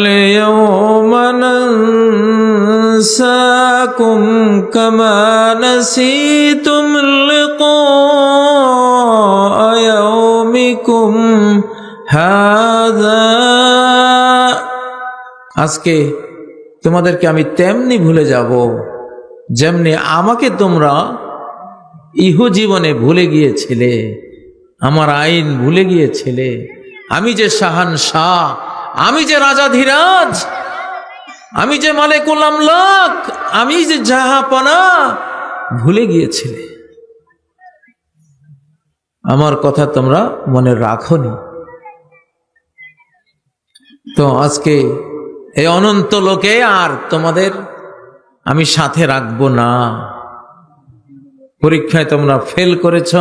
اليوم ننساكم كما نسيتم لقاء يومكم هذا আজকে তোমাদেরকে আমি তেমনি ভুলে যাব যেমনি আমাকে তোমরা ইহু জীবনে ভুলে গিয়েছিলে আমার আইন ভুলে গিয়েছিলে আমি যে শাহান শাহ আমি যে রাজা ধীরাজ, আমি যে মালেকুল আমলাক, আমি যে জাহাপনা, ভুলে গিয়েছিলে। আমার কথা তোমরা মনে রাখনি। তো আজকে এই অনন্ত লোকে আর তোমাদের আমি সাথে রাখব না। পরীক্ষায় তোমরা ফেল করেছ,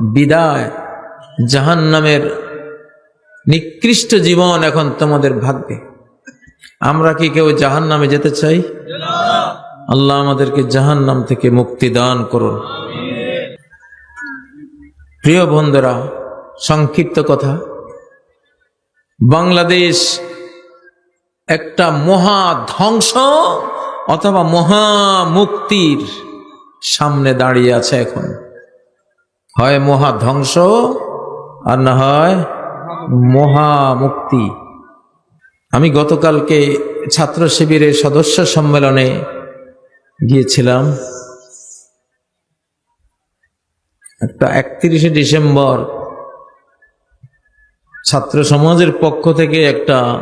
বিদায় জাহান নামের নিকৃষ্ট জীবন এখন তোমাদের ভাগ্যে। আমরা কি কেউ জাহান নামে যেতে চাই? আল্লাহ আমাদেরকে জাহান নাম থেকে মুক্তি দান করুন। প্রিয় বন্ধুরা, সংক্ষিপ্ত কথা। বাংলাদেশ একটা মহা ধ্বংস অথবা মহা মুক্তির সামনে দাঁড়িয়ে আছে এখন। হয় মহা ধ্বংস আর না হয় মহা মুক্তি আমি গতকালকে ছাত্র শিবিরের সদস্য সম্মেলনে গিয়েছিলাম। একটা একত্রিশে ডিসেম্বর ছাত্র সমাজের পক্ষ থেকে একটা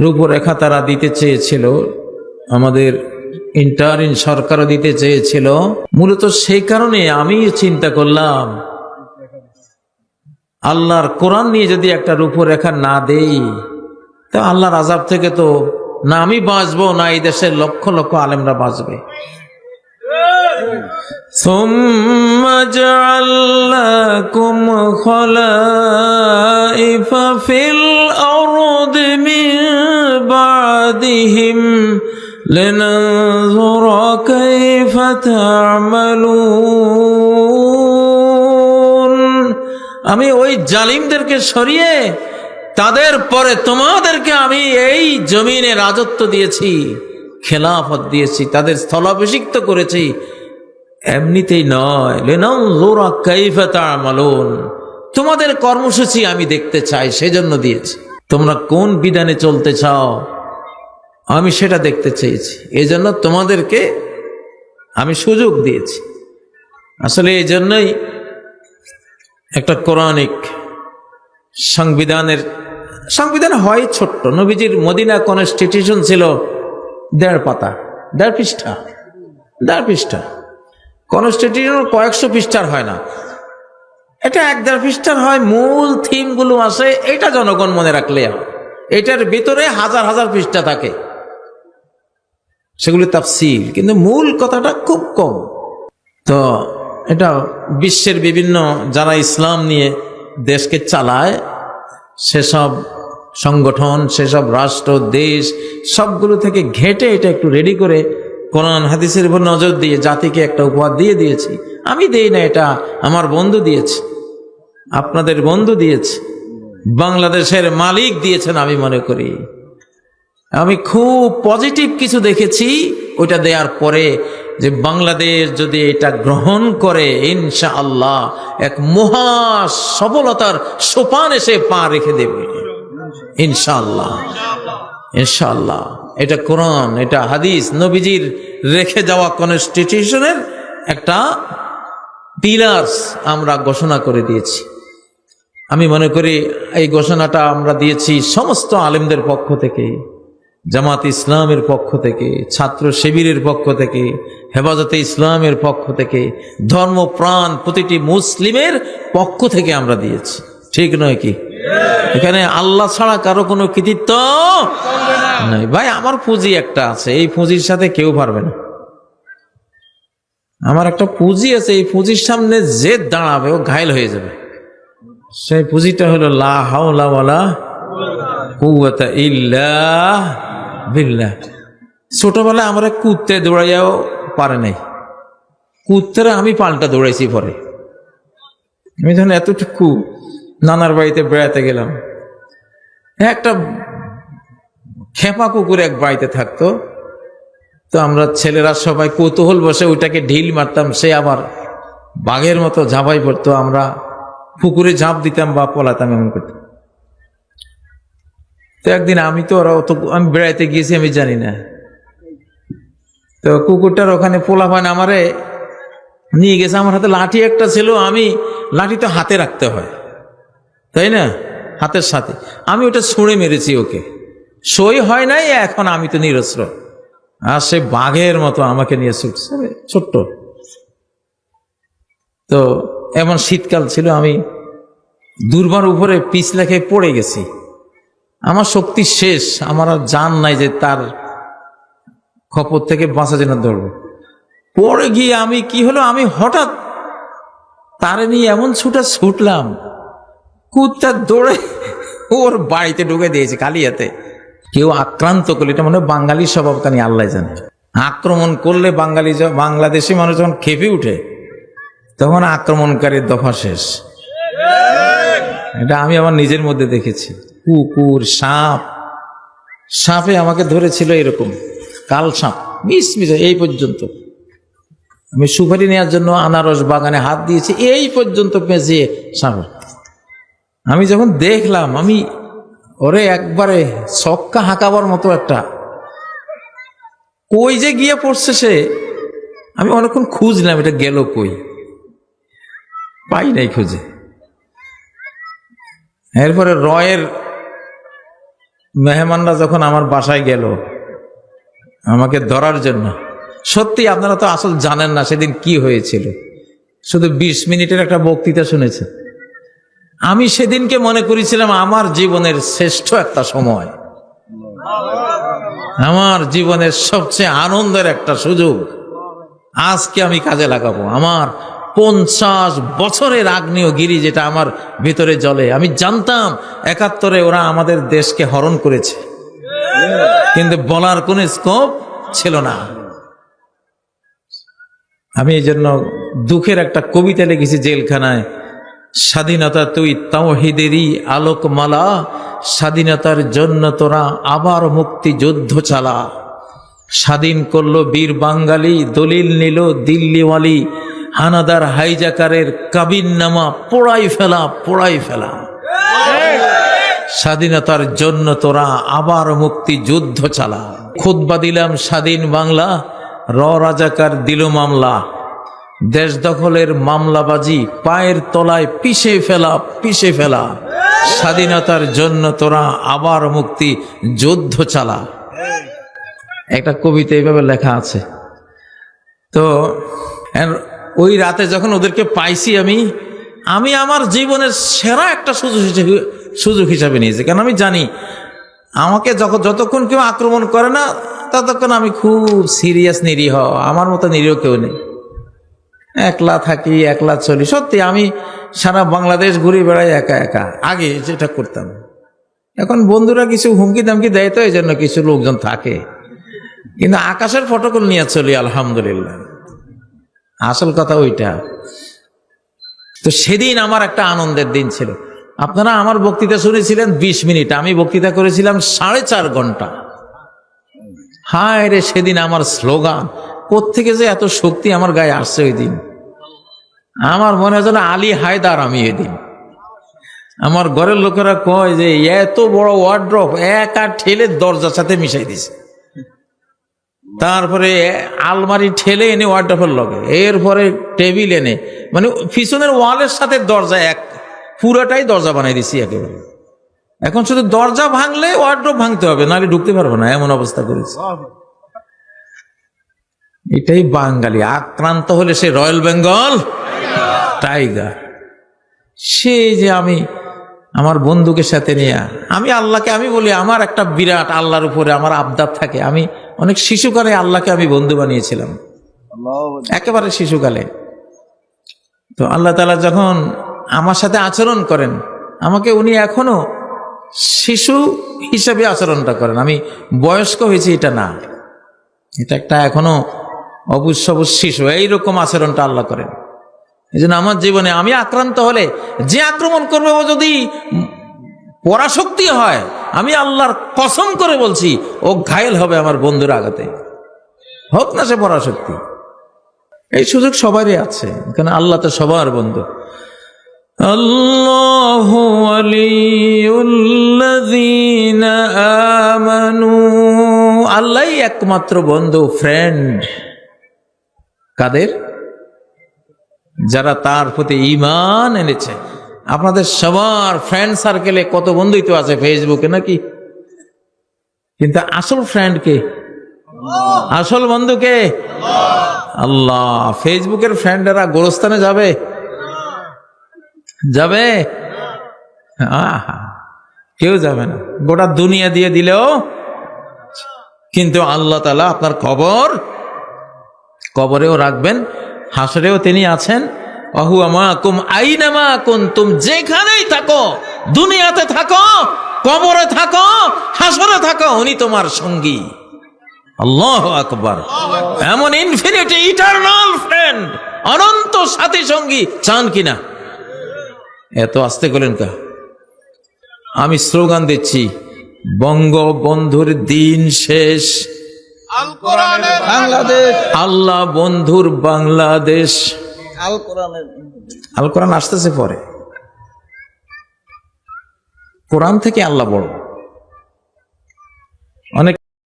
রূপরেখা তারা দিতে চেয়েছিল, আমাদের ইন্টারিন সরকারও দিতে চেয়েছিল। মূলত সেই কারণে আমি চিন্তা করলাম আল্লাহর কোরআন নিয়ে যদি একটা রূপরেখা না দেই তা আল্লাহর আজাব থেকে তো না আমি বাঁচবো না এই দেশের লক্ষ লক্ষ আলেমরা বাঁচবে ثم جعلناكم خلائف في الأرض من بعدهم لننظر كيف تعملون আমি ওই জালিমদেরকে সরিয়ে তাদের পরে তোমাদেরকে আমি এই জমিনে রাজত্ব দিয়েছি, খেলাফত দিয়েছি, তাদের স্থলাভিষিক্ত করেছি। এমনিতেই নয়। তোমাদের কর্মসূচি আমি দেখতে চাই, সেজন্য দিয়েছি। তোমরা কোন বিধানে চলতে চাও, আমি সেটা দেখতে চেয়েছি। এই জন্য তোমাদেরকে আমি সুযোগ দিয়েছি। আসলে এই জন্যই একটা কোরআনিক সংবিধানের, সংবিধান হয় ছোট্ট। নবীজির মদিনা কনস্টিটিউশন ছিল? দেড় পাতা, দেড় পৃষ্ঠা দেড় পৃষ্ঠা। কনস্টিটিউশন কয়েকশো পৃষ্ঠার হয় না। এটা এক দেড় পৃষ্ঠার হয়, মূল থিমগুলো আসে এটা জনগণ মনে রাখলে এটার ভিতরে হাজার হাজার পৃষ্ঠা থাকে। সেগুলি তাফসিল, কিন্তু মূল কথাটা খুব কম। তো এটা বিশ্বের বিভিন্ন যারা ইসলাম নিয়ে দেশকে চালায়, সেসব সংগঠন, সেসব রাষ্ট্র, দেশ, সবগুলো থেকে ঘেটে এটা একটু রেডি করে কোরআন, হাদিসের উপর নজর দিয়ে জাতিকে একটা উপহার দিয়ে দিয়েছি। আমি দেই না এটা, আমার বন্ধু দিয়েছে। আপনাদের বন্ধু দিয়েছে। বাংলাদেশের মালিক দিয়েছেন আমি মনে করি। আমি খুব পজিটিভ কিছু দেখেছি, ওইটা দেওয়ার পরে যে বাংলাদেশ যদি এটা গ্রহণ করে ইনশা আল্লাহ এক মহা সফলতার সোপান এসে পা রেখে দেবে। ইনশাআল্লাহ। ইনশাআল্লাহ। এটা কোরআন, এটা হাদিস, নবীজির রেখে যাওয়া কনস্টিটিউশনের একটা পিলার্স আমরা ঘোষণা করে দিয়েছি। আমি মনে করি এই ঘোষণাটা আমরা দিয়েছি সমস্ত আলেমদের পক্ষ থেকে, জামাত ইসলামের পক্ষ থেকে, ছাত্র শিবিরের পক্ষ থেকে হেফাজতে ইসলামের পক্ষ থেকে ধর্মপ্রাণ প্রতিটি মুসলিমের পক্ষ থেকে আমরা দিয়েছি। ঠিক নয় কি? এখানে আল্লাহ ছাড়া কারও কোনো কৃতিত্ব নাই। ভাই, আমার পুঁজি একটা আছে, এই পুঁজির সাথে কেউ পারবে না। আমার একটা পুঁজি আছে, এই পুঁজির সামনে যে দাঁড়াবে, ও ঘায়ল হয়ে যাবে। সেই পুঁজিটা হলো লা ইল্লা ছোটবেলায় আমরা কুত্তে দৌড়াইয়াও পারে নাই। কুত্তেরা আমি পাল্টা দৌড়াইছি পরে। আমি যখন এতটুকু নানার বাড়িতে বেড়াতে গেলাম, একটা খেপা কুকুর এক বাড়িতে থাকতো। তো আমরা ছেলেরা সবাই কৌতূহল বসে ওইটাকে ঢিল মারতাম, সে আবার বাঘের মতো ঝাঁপাই পড়তো। আমরা পুকুরে ঝাঁপ দিতাম বা পলাতাম এমন করতাম। তো একদিন আমি তো ওরা অত আমি বেড়াইতে গিয়েছি আমি জানি না। তো কুকুরটার ওখানে পোলা পান আমারে নিয়ে গেছে। আমার হাতে লাঠি একটা ছিল, আমি লাঠি তো হাতে রাখতে হয়, তাই না? হাতের সাথে। আমি ওটা ছুঁড়ে মেরেছি ওকে। সই হয় নাই, এখন আমি তো নিরস্ত্র। আর সে বাঘের মতো আমাকে নিয়ে ছুটছে ছোট্ট। তো এমন শীতকাল ছিল, আমি দুর্বার উপরে পিছলে খেয়ে পড়ে গেছি। আমার শক্তি শেষ, আমার আর জান নাই যে তার খপর থেকে বাঁচা যেন ধরবো। পড়ে গিয়ে আমি কি হলো? আমি হঠাৎ তারে নিয়ে এমন ছুটা ছুটলাম, কুত্তা দৌড়ে ওর বাড়িতে ঢুকে দিয়েছে কালিয়াতে। কেউ আক্রান্ত করলে, এটা মনে বাঙালির স্বভাব কানি আল্লাহ জানে। আক্রমণ করলে বাঙালি বাংলাদেশি মানুষ যখন খেপে উঠে, তখন আক্রমণকারীর দফা শেষ। এটা আমি আমার নিজের মধ্যে দেখেছি। কুকুর, সাপ, সাপে আমাকে ধরেছিল এরকম। কাল সাপ, মিস মিস এই পর্যন্ত। আমি সুপারি নেওয়ার জন্য আনারস বাগানে হাত দিয়েছি, এই পর্যন্ত পেঁচিয়ে সাপের আমি যখন দেখলাম, আমি ওরে একবারে ছক্কা হাঁকাবার মতো একটা। কই যে গিয়ে পড়ছে সে? আমি অনেকক্ষণ খুঁজলাম, এটা গেল কই? পাই নাই খুঁজে। এরপরে রয়ের মেহমানরা যখন আমার বাসায় গেল আমাকে ধরার জন্য। সত্যি আপনারা তো আসল জানেন না সেদিন কি হয়েছিল। শুধু বিশ মিনিটের একটা বক্তৃতা শুনেছেন আমি সেদিনকে মনে করেছিলাম আমার জীবনের শ্রেষ্ঠ একটা সময়। আমার জীবনের সবচেয়ে আনন্দের একটা সুযোগ। আজকে আমি কাজে লাগাবো। আমার পঞ্চাশ বছরের আগ্নেয়গিরি যেটা আমার ভিতরে জ্বলে। আমি জানতাম একাত্তরে ওরা আমাদের দেশকে হরণ করেছে। কিন্তু বলার কোনো স্কোপ ছিল না। আমি এই জন্য দুঃখের একটা কবিতা লিখেছি জেলখানায়, স্বাধীনতা তুই তাওহিদেরই আলোকমালা, স্বাধীনতার জন্য তোরা আবার মুক্তি যুদ্ধ চালা। স্বাধীন করল বীর বাঙালি, দলিল নিল দিল্লিওয়ালি, হানাদার হাইজাকারের কাবিন নামা পোড়াই ফেলা পোড়াই ফেলা। স্বাধীনতার জন্য তোরা আবার মুক্তি যুদ্ধ চালা। খুদ্া দিলাম স্বাধীন বাংলা, র রাজাকার দিল মামলা। দেশ দখলের মামলাবাজি পায়ের তলায় পিষে ফেলা পিষে ফেলা। স্বাধীনতার জন্য তোরা আবার মুক্তি যুদ্ধ চালা। একটা কবিতা এইভাবে লেখা আছে। তো ওই রাতে যখন ওদেরকে পাইছি আমি আমি আমার জীবনের সেরা একটা সুযোগ সুযোগ হিসাবে নিয়েছি। কারণ আমি জানি, আমাকে যখন যতক্ষণ কেউ আক্রমণ করে না, ততক্ষণ আমি খুব সিরিয়াস নিরীহ। আমার মতো নিরীহ কেউ নেই। একলা থাকি, একলা চলি। সত্যি, আমি সারা বাংলাদেশ ঘুরে বেড়াই একা একা। আগে যেটা করতাম। এখন বন্ধুরা কিছু হুমকি দামকি দেয় তো এই জন্য কিছু লোকজন থাকে। কিন্তু আকাশের ফটোকল নিয়ে চলি, আলহামদুলিল্লাহ। আসল কথা ওইটা। তো সেদিন আমার একটা আনন্দের দিন ছিল। আপনারা আমার বক্তৃতা শুনেছিলেন বিশ মিনিট, আমি বক্তৃতা করেছিলাম সাড়ে চার ঘণ্টা। হায় রে, সেদিন আমার স্লোগান, কোত্থেকে যে এত শক্তি আমার গায়ে আসছে ওই দিন? আমার মনে হয় যেন আলী হায়দার আমি ওই দিন আমার ঘরের লোকেরা কয় যে, এত বড় ওয়ার্ড্রপ এক আর ঠেলে দরজার সাথে মিশাই দিছে। তারপরে আলমারি ঠেলে এনে ওয়ার্ড্রপের লগে, এরপরে টেবিল এনে মানে পিছনের ওয়ালের সাথে দরজা এক। পুরাটাই দরজা বানাই দিছি একেবারে। এখন শুধু দরজা ভাঙলে ওয়ার্ড্রপ ভাঙতে হবে নাহলে ঢুকতে পারব না এমন অবস্থা করেছে। এটাই বাঙালি আক্রান্ত হলে সে রয়্যাল বেঙ্গল টাইগার। সে যে আমি আমার বন্ধুকে সাথে নিয়ে আমি আল্লাহকে আমি বলি আমার একটা বিরাট আল্লাহর উপরে আমার আবদার থাকে। আমি অনেক শিশুকালে আল্লাহকে আমি বন্ধু বানিয়েছিলাম। একেবারে শিশুকালে। তো আল্লাহ তালা যখন আমার সাথে আচরণ করেন। আমাকে উনি এখনও শিশু হিসাবে আচরণটা করেন। আমি বয়স্ক হয়েছি, এটা না। এটা একটা এখনও অবশ্য শিশু, এইরকম আচরণটা আল্লাহ করেন। এই জন্য আমার জীবনে আমি আক্রান্ত হলে যে আক্রমণ করবে ও যদি পরাশক্তি হয়, আমি আল্লাহর কসম করে বলছি, ও ঘায়েল হবে আমার বন্ধুর আঘাতে। হোক না সে পরাশক্তি। এই সুযোগ সবারই আছে কারণ আল্লাহ তো সবার বন্ধু। আল্লাহ আমানু। আল্লাহ একমাত্র বন্ধু ফ্রেন্ড কাদের? যারা তার প্রতি ইমান এনেছে। আপনাদের সবার ফ্রেন্ড সার্কেলে কত বন্ধুই তো আছে ফেসবুকে নাকি? কিন্তু আসল ফ্রেন্ড কে? আসল বন্ধু কে? আল্লাহ ফেসবুকের ফ্রেন্ডেরা গোরস্থানে যাবে। যাবে? কেউ যাবে না। গোটা দুনিয়া দিয়ে দিলেও কিন্তু আল্লাহ তালা আপনার খবর কবরেও রাখবেন, হাসরেও তিনি আছেন। অহু আমাকুম আইনামা কুনতুম যেখানেই থাকো, দুনিয়াতে থাকো, কবরে থাকো, হাসরে থাকো, উনি তোমার সঙ্গী। আল্লাহ আকবার। এমন ইনফিনিটি ইটারনাল ফ্রেন্ড অনন্ত সাথী সঙ্গী, চান কিনা? এত আসতে গেলেন কা? আমি স্লোগান দিচ্ছি বঙ্গবন্ধুর দিন শেষ। বাংলাদেশ। আল্লাহ বন্ধুর বাংলাদেশ। আল আল কোরআন আসতেছে পরে। কোরআন থেকে আল্লাহ বড়। অনেক